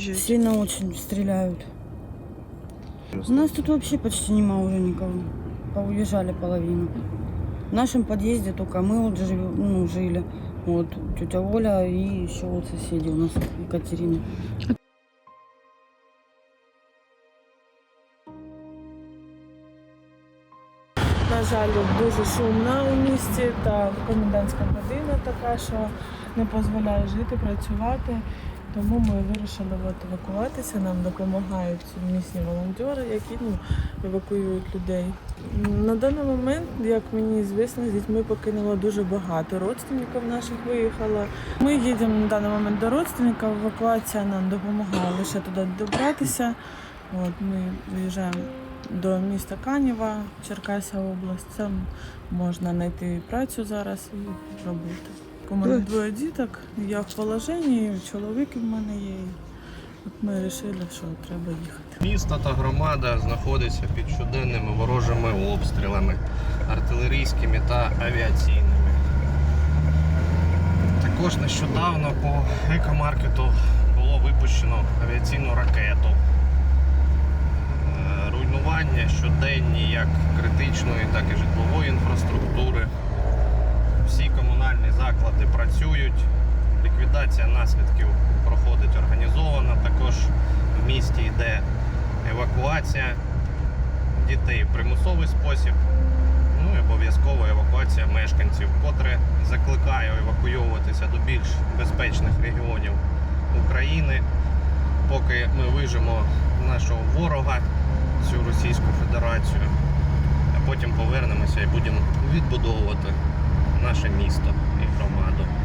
Сильно очень стреляют. У нас тут вообще почти нема уже никого. Поуезжали половину. В нашем подъезде только мы вот живем, ну, жили. Вот тетя Оля и еще вот соседи у нас Екатерина. На жаль, дуже шумна у місті та комендантська година така, що не дозволяє жити, працювати. Тому ми вирішили от евакуватися. Нам допомагають місні волонтери, які ну, евакуюють людей. На даний момент, як мені звісно, з дітьми покинуло дуже багато. Родственників наших виїхало. Ми їдемо на даний момент до родственників. Евакуація нам допомагає лише туди добратися. От ми виїжджаємо до міста Канєва, Черкаська область. Там можна знайти працю зараз і робити. У мене двоє діток, я в положенні, чоловік в мене є. От ми вирішили, що треба їхати. Місто та громада знаходиться під щоденними ворожими обстрілами артилерійськими та авіаційними. Також нещодавно по екомаркету було випущено авіаційну ракету. Е, Руйнування щоденні як критичної, так і житлової інфраструктури. Заклади працюють. Ліквідація наслідків проходить організовано. Також в місті йде евакуація дітей в примусовий спосіб. Ну і обов'язково евакуація мешканців, котре закликаю евакуйовуватися до більш безпечних регіонів України, поки ми вижимо нашого ворога, цю Російську Федерацію, а потім повернемося і будемо відбудовувати наше місто. tomado